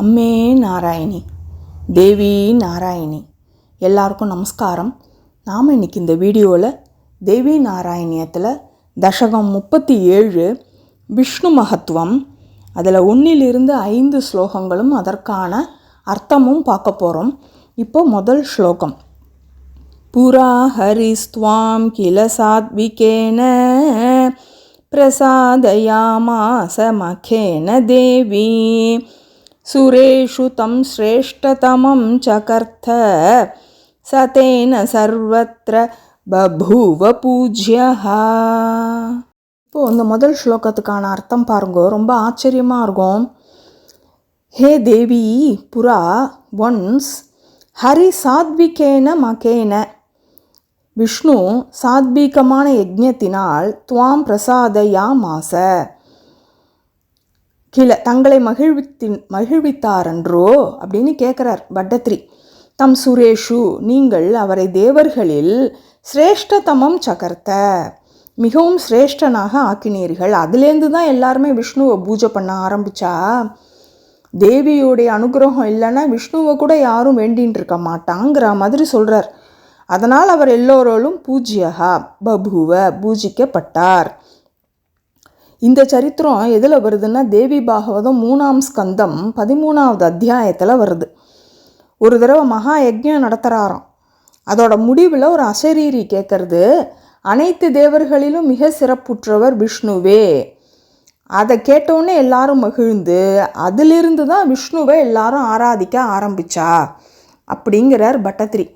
அம்மே நாராயணி தேவி நாராயணி. எல்லாருக்கும் நமஸ்காரம். நாம் இன்றைக்கி இந்த வீடியோவில் தேவி நாராயணியத்தில் தசகம் முப்பத்தி ஏழு விஷ்ணு மகத்துவம் அதில் ஒன்றிலிருந்து ஐந்து ஸ்லோகங்களும் அதற்கான அர்த்தமும் பார்க்க போகிறோம் இப்போ முதல் ஸ்லோகம். புரா ஹரிஸ்துவாம் கில சாத்விகேன பிரசாதயாமாசமகேன தேவி सुरेषु तं श्रेष्ठतमं चकर्थ स तेन सर्वत्र बभूव பூஜ்யः இப்போது இந்த முதல் ஸ்லோகத்துக்கான அர்த்தம் பாருங்க ரொம்ப ஆச்சரியமாக இருக்கும் ஹே தேவி புரா ஒன்ஸ் ஹரி சாத்விகேன மகேன விஷ்ணு சாத்வீகமான யஜ்ஞத்தினால் துவாம் பிரசாதயா மாச கீழே தங்களை மகிழ்வித்தின் மகிழ்வித்தாரன்றோ? அப்படின்னு கேட்குறார் பட்டத்ரி. தம் சுரேஷு நீங்கள் அவரை தேவர்களில் சிரேஷ்டதமம் சகர்த்த மிகவும் சிரேஷ்டனாக ஆக்கினீர்கள். அதுலேருந்து தான் எல்லாருமே விஷ்ணுவை பூஜை பண்ண ஆரம்பித்தா தேவியோடைய அனுகிரகம் இல்லைன்னா விஷ்ணுவை கூட யாரும் வேண்டின்னு இருக்க மாட்டாங்கிற மாதிரி சொல்கிறார் அதனால் அவர் எல்லோரோலும் பூஜ்யகா பபுவ பூஜிக்கப்பட்டார். இந்த சரித்திரம் எதில் வருதுன்னா தேவி பாகவதம் மூணாம் ஸ்கந்தம் பதிமூணாவது அத்தியாயத்தில் வருது. ஒரு தடவை மகா யஜ்யம் நடத்துகிறாராம் அதோட முடிவில் ஒரு அசரீரி கேட்கறது அனைத்து தேவர்களிலும் மிக சிறப்புற்றவர் விஷ்ணுவே. அதை கேட்டவுடனே எல்லாரும் மகிழ்ந்து அதிலிருந்து தான் விஷ்ணுவை எல்லாரும் ஆராதிக்க ஆரம்பிச்சா? அப்படிங்கிறார் பட்டத்திரி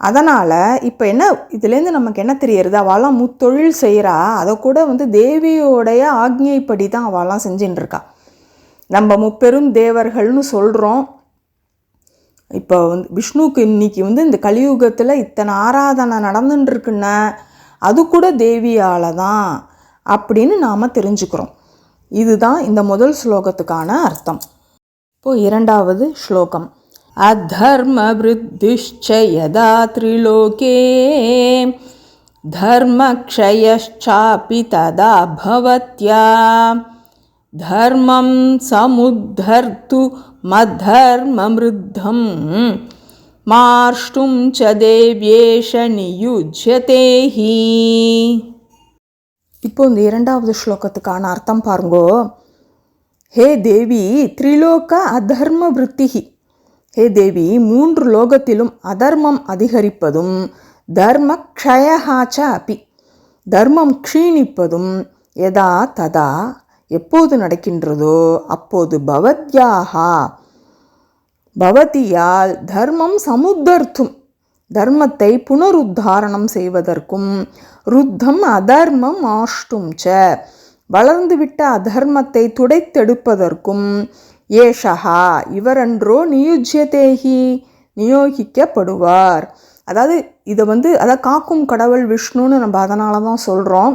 அதனால் இப்போ என்ன இதுலேருந்து நமக்கு என்ன தெரியறது? அவளாம் முத்தொழில் செய்கிறா அதை கூட வந்து தேவியோடைய ஆக்ஞைப்படி தான் அவளாம் செஞ்சுட்டு இருக்கா நம்ம முப்பெரும் தேவர்கள்னு சொல்கிறோம் இப்போ வந்து விஷ்ணுக்கு இன்னைக்கு வந்து இந்த கலியுகத்தில் இத்தனை ஆராதனை நடந்துட்டுருக்குன்னா அது கூட தேவியால் தான் அப்படின்னு நாம் தெரிஞ்சுக்கிறோம். இதுதான் இந்த முதல் ஸ்லோகத்துக்கான அர்த்தம். இப்போது இரண்டாவது ஸ்லோகம். अधर्मवृद्धिश्च यदा त्रिलोके धर्मक्षयश्चापि तदा भवत्या धर्मं समुद्धर्तु मद्धर्ममृद्धं मार्ष्टुं च देव्येष नियुज्यते हि இப்போ இந்த இரண்டாவது ஸ்லோகத்துக்கான அர்த்தம் பாருங்கோ ஹே தேவி த்ரிலோக அதர்ம விருத்திகி ஹே தேவி மூன்று லோகத்திலும் அதர்மம் அதிகரிப்பதும் தர்ம க்ஷயஹாச்ச அபி. தர்மம் க்ஷீணிப்பதும் எதா ததா? எப்போது நடக்கின்றதோ அப்போது பவத்யாகா பவதியால் தர்மம் சமுத்தர்த்தும். தர்மத்தை புனருத்தாரணம் செய்வதற்கும் ருத்தம் அதர்மம் ஆஷ்டும் ச வளர்ந்துவிட்ட அதர்மத்தை துடைத்தெடுப்பதற்கும் ஏஷகா இவரன்றோ நியுஜ்யதேகி நியோகிக்கப்படுவார். அதாவது இதை வந்து அதை காக்கும் கடவுள் விஷ்ணுன்னு நம்ம அதனால தான் சொல்கிறோம்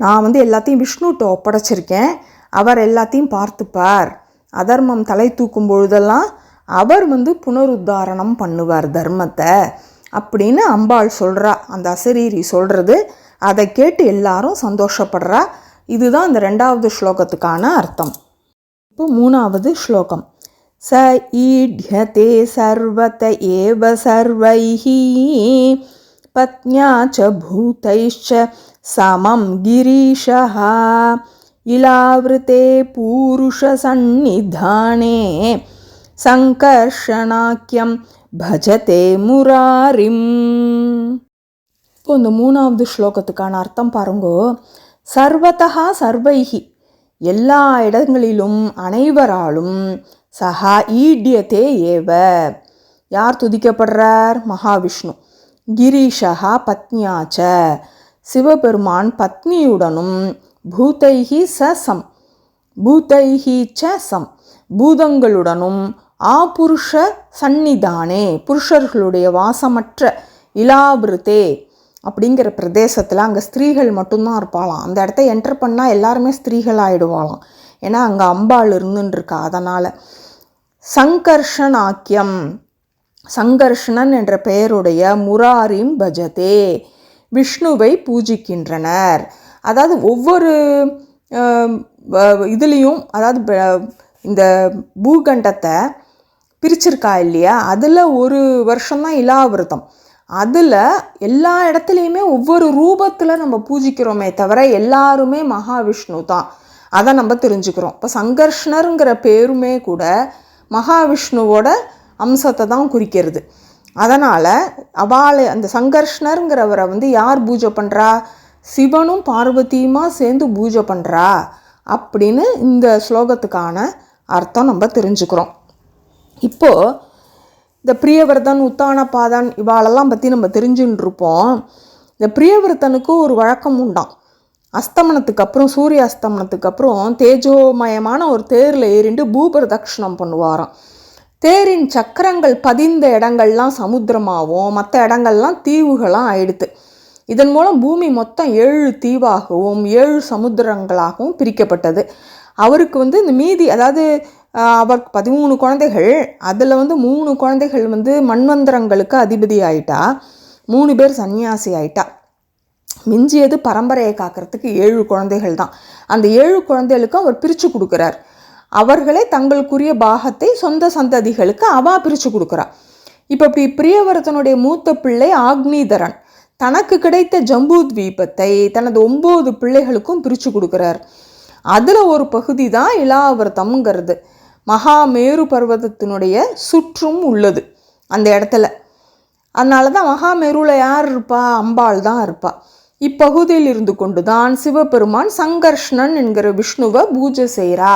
நான் வந்து எல்லாத்தையும் விஷ்ணுகிட்ட ஒப்படைச்சிருக்கேன். அவர் எல்லாத்தையும் பார்த்துப்பார். அதர்மம் தலை தூக்கும் பொழுதெல்லாம் அவர் வந்து புனருத்தாரணம் பண்ணுவார் தர்மத்தை. அப்படின்னு அம்பாள் சொல்கிறா அந்த அசரீரி சொல்கிறது அதை கேட்டு எல்லாரும் சந்தோஷப்படுறா. இதுதான் இந்த ரெண்டாவது ஸ்லோகத்துக்கான அர்த்தம். இப்போ மூணாவது ஸ்லோகம். ச ஈட்யதே சர்வத ஏவ சர்வைஹி. பத்ஞா ச பூதைश्च சமம் கிரீஷா இலாவிருத்தே பூருஷசன்னிதானே சங்கர்ஷணாக்கியம் பஜதே முராரிம் இப்போ இந்த மூணாவது ஸ்லோகத்துக்கான அர்த்தம் பாருங்கோ சர்வதா சர்வைகி எல்லா இடங்களிலும் அனைவராலும் சஹா ஈடியத்தே ஏவ. யார் துதிக்கப்படுறார்? மகாவிஷ்ணு. கிரீஷா பத்னியாச்ச. சிவபெருமான் பத்னியுடனும் பூதைஹி சசம் பூதைஹி ச சம். பூதங்களுடனும் ஆபுருஷ சந்நிதானே. புருஷர்களுடைய வாசமற்ற இலாபிருத்தே. அப்படிங்கிற பிரதேசத்தில் அங்கே ஸ்திரீகள் மட்டும்தான் இருப்பாளாம். அந்த இடத்த என்டர் பண்ணால் எல்லாருமே ஸ்திரீகள் ஆகிடுவாளாம் ஏன்னா அங்கே அம்பாள் இருந்துருக்கா அதனால் சங்கர்ஷனாக்கியம். சங்கர்ஷணன் என்ற பெயருடைய முராரிம் பஜதே. விஷ்ணுவை பூஜிக்கின்றனர். அதாவது ஒவ்வொரு இதுலேயும் அதாவது இந்த பூகண்டத்தை பிரிச்சிருக்கா இல்லையா? அதில் ஒரு வருஷம்தான் இலாவிரதம். அதில் எல்லா இடத்துலையுமே ஒவ்வொரு ரூபத்தில் நம்ம பூஜிக்கிறோமே தவிர எல்லாருமே மகாவிஷ்ணு தான். அதை நம்ம தெரிஞ்சுக்கிறோம். இப்போ சங்கர்ஷ்ணருங்கிற பேருமே கூட மகாவிஷ்ணுவோட அம்சத்தை தான் குறிக்கிறது. அதனால் அவாளை அந்த சங்கர்ஷ்ணருங்கிறவரை வந்து யார் பூஜை பண்ணுறா சிவனும் பார்வதியுமா சேர்ந்து பூஜை பண்ணுறா அப்படின்னு இந்த ஸ்லோகத்துக்கான அர்த்தம் நம்ம தெரிஞ்சுக்கிறோம். இப்போது இந்த பிரியவர்தன் உத்தானபாதன் இவாளெல்லாம் பற்றி நம்ம தெரிஞ்சுன்னு இருப்போம் இந்த பிரியவர்த்தனுக்கு ஒரு வழக்கம் உண்டாம். அஸ்தமனத்துக்கு அப்புறம் சூரிய அஸ்தமனத்துக்கு அப்புறம் தேஜோமயமான ஒரு தேரில் ஏறிண்டு பூபிரதட்சணம் பண்ணுவாராம். தேரின் சக்கரங்கள் பதிந்த இடங்கள்லாம் சமுத்திரமாகவும் மற்ற இடங்கள்லாம் தீவுகளாக ஆயிடுது இதன் மூலம் பூமி மொத்தம் ஏழு தீவாகவும் ஏழு சமுத்திரங்களாகவும் பிரிக்கப்பட்டது. அவருக்கு வந்து இந்த மீதி அதாவது அவருக்கு பதிமூணு குழந்தைகள். அதில் வந்து மூணு குழந்தைகள் வந்து மண்வந்திரங்களுக்கு அதிபதி ஆயிட்டா. மூணு பேர் சன்னியாசி ஆயிட்டா. மிஞ்சியது பரம்பரையை காக்கிறதுக்கு ஏழு குழந்தைகள் தான். அந்த ஏழு குழந்தைகளுக்கும் அவர் பிரித்து கொடுக்குறார். அவர்களே தங்களுக்குரிய பாகத்தை சொந்த சந்ததிகளுக்கு அவா பிரித்து கொடுக்குறா. இப்போ இப்படி பிரியவரத்தனுடைய மூத்த பிள்ளை ஆக்னிதரன். தனக்கு கிடைத்த ஜம்பூ தீபத்தை தனது ஒம்பது பிள்ளைகளுக்கும் பிரித்து கொடுக்குறார். அதில் ஒரு பகுதி தான் இலாவிரதம்ங்கிறது. மகாமேரு பர்வதத்தினுடைய சுற்றும் உள்ளது அந்த இடத்துல. அதனால தான் மகாமேருவில் யார் இருப்பா? அம்பாள் தான் இருப்பா. இப்பகுதியில் இருந்து கொண்டு தான் சிவபெருமான் சங்கர்ஷ்ணன் என்கிற விஷ்ணுவை பூஜை செய்கிறா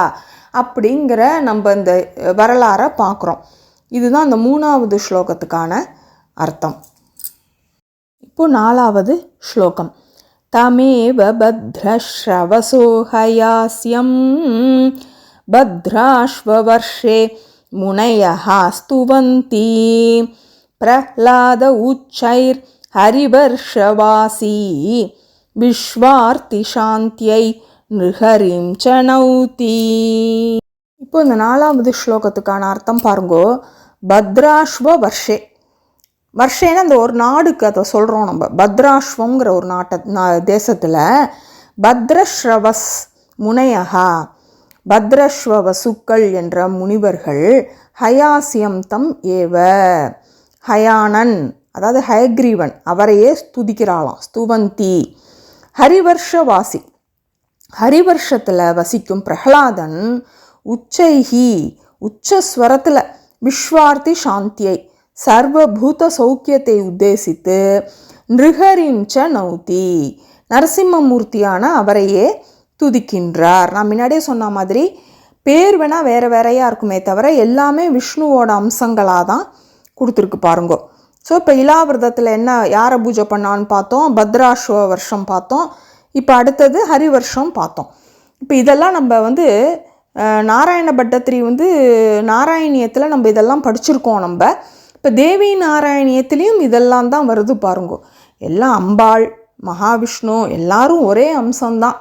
அப்படிங்கிற நம்ம இந்த வரலாறை பார்க்குறோம். இதுதான் அந்த மூணாவது ஸ்லோகத்துக்கான அர்த்தம். இப்போ நாலாவது ஸ்லோகம். தமேவ பத்ரஸ்ரவசோ भद्राश्ववर्षे பத்ராஸ்வர்ஷே முனையா ஸ்துவந்தி பிரஹ்லாத உச்சைர் ஹரிவர்ஷவாசி. விஸ்வார்த்தி சாந்தியை நிருஹரிம் சனௌதி. இப்போ இந்த நாலாவது ஸ்லோகத்துக்கான அர்த்தம் பாருங்கோ. பத்ராஸ்வ வர்ஷே வர்ஷேன்னா அந்த ஒரு நாடுக்கு அதை சொல்கிறோம் நம்ம. பத்ராஸ்வங்கிற ஒரு நாட்டை தேசத்தில் பத்ரஸ்ரவஸ் முனையகா பத்ரஸ்வ வசுக்கள் என்ற முனிவர்கள் ஹயாசியம் தம் ஏவ. ஹயானன் அதாவது ஹயக்ரீவன் அவரையே ஸ்துதிக்கிறாளாம் ஸ்துவந்தி. ஹரிவர்ஷவாசி. ஹரிவர்ஷத்தில் வசிக்கும் பிரகலாதன் உச்சைஹி உச்சஸ்வரத்தில் விஸ்வார்த்தி சாந்தியை சர்வபூத சௌக்கியத்தை உத்தேசித்து நிருகரிஞ்ச நௌதி. நரசிம்மமூர்த்தியான அவரையே துதிக்கின்றார். நான் முன்னாடியே சொன்ன மாதிரி பேர் வேணால் வேறு வேறையாக இருக்குமே தவிர எல்லாமே விஷ்ணுவோட அம்சங்களாக தான் கொடுத்துருக்கு பாருங்கோ. ஸோ இப்போ இலாவிரதத்தில் என்ன யாரை பூஜை பண்ணான்னு பார்த்தோம் பத்ராஸ்வ வருஷம் பார்த்தோம் இப்போ அடுத்தது ஹரி வருஷம் பார்த்தோம். இப்போ இதெல்லாம் நம்ம வந்து நாராயண பட்டத்திரி வந்து நாராயணியத்தில் நம்ம இதெல்லாம் படிச்சிருக்கோம் நம்ம. இப்போ தேவி நாராயணியத்துலேயும் இதெல்லாம் தான் வருது பாருங்கோ. எல்லாம் அம்பாள் மகாவிஷ்ணு எல்லாரும் ஒரே அம்சம்தான்.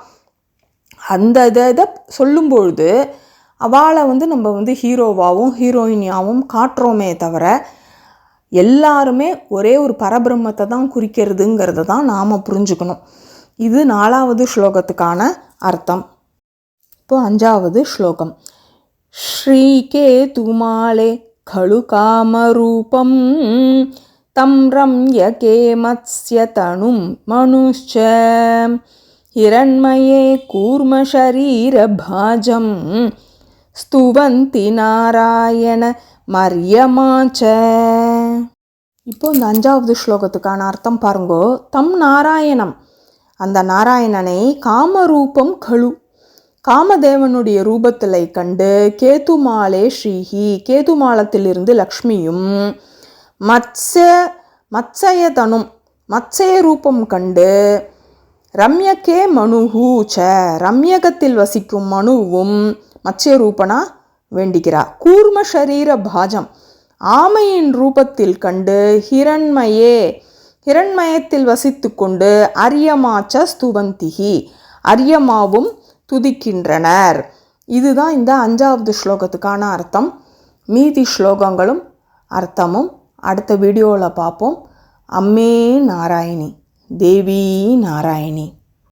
அந்த இதை இதை சொல்லும்பொழுது அவளை வந்து நம்ம வந்து ஹீரோவாகவும் ஹீரோயினியாகவும் காட்டுறோமே தவிர எல்லாருமே ஒரே ஒரு பரபிரம்மத்தை தான் குறிக்கிறதுங்கிறத தான் நாம் புரிஞ்சுக்கணும் இது நாலாவது ஸ்லோகத்துக்கான அர்த்தம் இப்போ அஞ்சாவது ஸ்லோகம் ஸ்ரீகே துமாலே खलु कामरूपं तं रम्यके मत्स्यतनुं मनुश्च हिरण्मये कूर्मशरीरभाजं ஸ்துவந்தி நாராயண மரியமாச்ச இப்போ இந்த அஞ்சாவது ஸ்லோகத்துக்கான அர்த்தம் பாருங்கோ தம் நாராயணம் அந்த நாராயணனை காமரூபம் கழு காமதேவனுடைய ரூபத்தில் கண்டு கேதுமாலே ஸ்ரீஹி கேதுமாலத்திலிருந்து லக்ஷ்மியும் மத்ய மத்சயதனும் மத்சய ரூபம் கண்டு ரம்யக்கே மனுஹூ ச. ரம்யகத்தில் வசிக்கும் மனுவும் மத்ய ரூபனா வேண்டிக்கிறார் கூர்ம ஷரீர பாஜம். ஆமையின் ரூபத்தில் கண்டு ஹிரண்மயே ஹிரண்மயத்தில் வசித்து கொண்டு அரியமாச்ச ஸ்துவந்திகி அரியமாவும் துதிக்கின்றனர். இதுதான் இந்த அஞ்சாவது ஸ்லோகத்துக்கான அர்த்தம். மீதி ஸ்லோகங்களும் அர்த்தமும் அடுத்த வீடியோவில் பார்ப்போம். அம்மே நாராயணி. தேவி நாராயணி.